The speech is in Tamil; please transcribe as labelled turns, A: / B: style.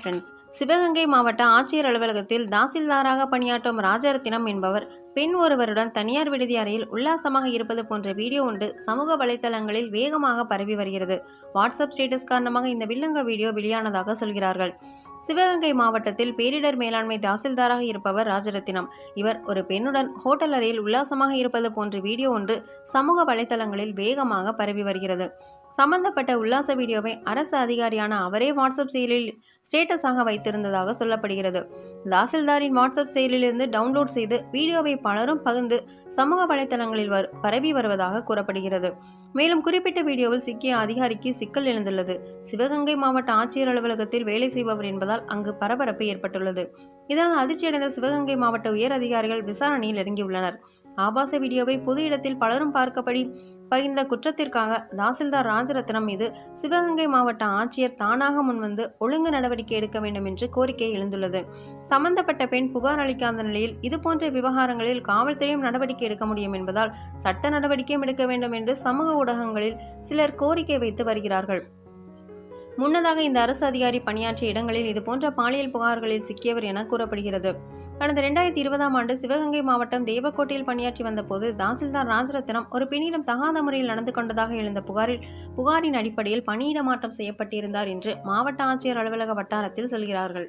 A: ஃப்ரெண்ட்ஸ் சிவகங்கை மாவட்ட ஆட்சியர் அலுவலகத்தில் தாசில்தாராக பணியாற்றும் ராஜரத்தினம் என்பவர் பெண் ஒருவருடன் தனியார் விடுதி அறையில் உல்லாசமாக இருப்பது போன்ற வீடியோ ஒன்று சமூக வலைத்தளங்களில் வேகமாக பரவி வருகிறது. வாட்ஸ்அப் ஸ்டேட்டஸ் காரணமாக இந்த வில்லங்க வீடியோ வெளியானதாக சொல்கிறார்கள். சிவகங்கை மாவட்டத்தில் பேரிடர் மேலாண்மை தாசில்தாராக இருப்பவர் ராஜரத்தினம். இவர் ஒரு பெண்ணுடன் ஹோட்டல் அறையில் உல்லாசமாக இருப்பது போன்ற வீடியோ ஒன்று சமூக வலைதளங்களில் வேகமாக பரவி வருகிறது. சம்பந்தப்பட்ட உல்லாச வீடியோவை அரசு அதிகாரியான அவரே வாட்ஸ்அப் செயலில் ஸ்டேட்டஸாக வைத்திருந்ததாக சொல்லப்படுகிறது. தாசில்தாரின் வாட்ஸ்அப் செயலிலிருந்து டவுன்லோட் செய்து வீடியோவை பலரும் பகிர்ந்து சமூக வலைதளங்களில் வர் பரவி வருவதாக கூறப்படுகிறது. மேலும் குறிப்பிட்ட வீடியோவில் சிக்கிய அதிகாரிக்கு சிக்கல் எழுந்துள்ளது. சிவகங்கை மாவட்ட ஆட்சியர் அலுவலகத்தில் வேலை செய்பவர் என்பதால் இருப்பதால் அங்கு பரபரப்பு ஏற்பட்டுள்ளது. இதனால் அதிர்ச்சியடைந்த சிவகங்கை மாவட்ட உயர் அதிகாரிகள் விசாரணையில் இறங்கியுள்ளனர். ஆபாச வீடியோவை பொது இடத்தில் பலரும் பார்க்கப்படி பகிர்ந்த குற்றத்திற்காக தாசில்தார் ராஜரத்னம் மீது சிவகங்கை மாவட்ட ஆட்சியர் தானாக முன்வந்து ஒழுங்கு நடவடிக்கை எடுக்க வேண்டும் என்று கோரிக்கை எழுந்துள்ளது. சம்பந்தப்பட்ட பெண் புகார் அளிக்காத நிலையில் இதுபோன்ற விவகாரங்களில் காவல்துறையும் நடவடிக்கை எடுக்க முடியும் என்பதால் சட்ட நடவடிக்கையும் எடுக்க வேண்டும் என்று சமூக ஊடகங்களில் சிலர் கோரிக்கை வைத்து வருகிறார்கள். முன்னதாக இந்த அரசு அதிகாரி பணியாற்றிய இடங்களில் இதுபோன்ற பாலியல் புகார்களில் சிக்கியவர் என கூறப்படுகிறது. கடந்த இரண்டாயிரத்தி இருபதாம் ஆண்டு சிவகங்கை மாவட்டம் தேவக்கோட்டையில் பணியாற்றி வந்தபோது தாசில்தார் ராஜரத்னம் ஒரு பெண்ணிடம் தகாத முறையில் நடந்து கொண்டதாக எழுந்த புகாரில் புகாரின் அடிப்படையில் பணியிட மாற்றம் செய்யப்பட்டிருந்தார் என்று மாவட்ட ஆட்சியர் அலுவலக வட்டாரத்தில் சொல்கிறார்கள்.